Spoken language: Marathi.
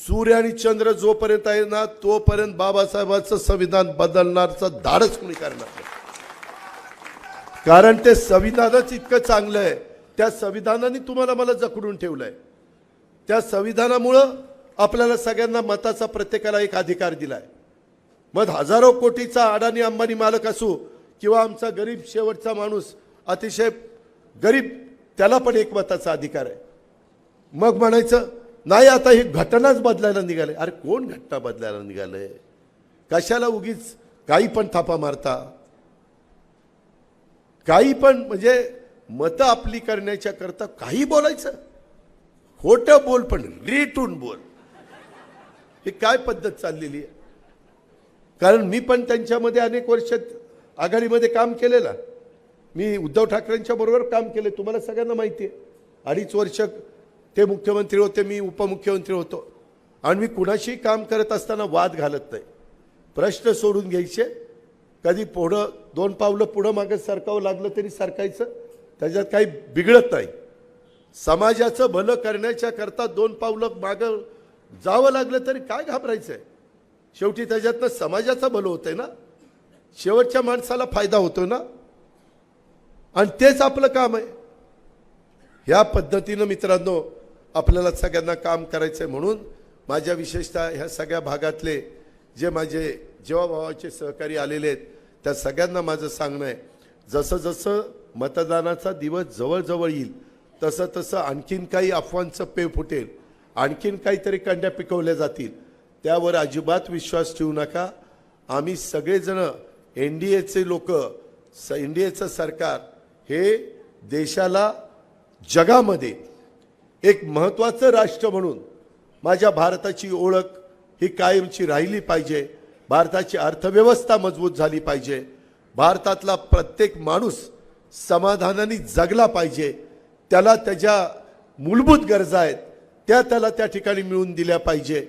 सूर्य आणि चंद्र जोपर्यंत आहे ना तोपर्यंत बाबासाहेबांचं संविधान बदलणारचं धाडच कुणी करणार नाही. कारण ते संविधानच इतकं चांगलं आहे. त्या संविधानाने तुम्हाला मला जखडून ठेवलंय. त्या संविधानामुळं आपल्याला सगळ्यांना मताचा प्रत्येकाला एक अधिकार दिलाय. मग हजारो कोटीचा अडाणी अंबानी मालक असू किंवा आमचा गरीब शेवटचा माणूस अतिशय गरीब त्याला पण एक मताचा अधिकार आहे. मग म्हणायचं नाही आता ही घटनाच बदलायला निघाले. अरे कोण घटना बदलायला निघालंय कशाला उगीच काही पण थापा मारता? काही पण म्हणजे मतं आपली करण्याच्या करता काही बोलायचं? खोटं बोल पण रेटून बोल. ही काय पद्धत चाललेली आहे? कारण मी पण त्यांच्यामध्ये अनेक वर्ष आघाडीमध्ये काम केलेलं. मी उद्धव ठाकरेंच्या बरोबर काम केले. तुम्हाला सगळ्यांना माहिती आहे. अडीच वर्ष ते मुख्यमंत्री होते मी उपमुख्यमंत्री होतो. आणि मी कुणाशी काम करत असताना वाद घालत नाही. प्रश्न सोडून घ्यायचे. कधी पुढं दोन पावलं पुढं मागे सरकावं लागलं तरी सरकायचं. त्याच्यात काही बिघडत नाही. समाजाचं भलं करण्याच्या करता दोन पावलं मागं जावं लागलं तरी काय घाबरायचं आहे शेवटी त्याच्यातनं समाजाचं भलं होतंय ना? शेवटच्या माणसाला फायदा होतो ना? आणि तेच आपलं काम आहे. ह्या पद्धतीनं मित्रांनो आपल्याला सगळ्यांना काम करायचं आहे म्हणून माझ्या विशेषतः ह्या सगळ्या भागातले जे माझे जेव्हाभावाचे सहकारी आलेले आहेत त्या सगळ्यांना माझं सांगणं आहे. जसं जसं मतदानाचा दिवस जवळजवळ येईल तसं तसं आणखीन काही अफवांचं पे फुटेल आणखीन काहीतरी कंड्या पिकवल्या जातील त्यावर अजिबात विश्वास ठेवू नका. आम्ही सगळेजणं एन डी एचे लोक स एन डी एचं सरकार हे देशाला जगामध्ये एक महत्त्वाचं राष्ट्र म्हणून माझ्या भारताची ओळख ही कायमची राहिली पाहिजे. भारताची अर्थव्यवस्था मजबूत झाली पाहिजे. भारतातला प्रत्येक माणूस समाधानाने जगला पाहिजे. त्याला त्याच्या मूलभूत गरजा आहेत त्या त्याला त्या ठिकाणी मिळून दिल्या पाहिजे.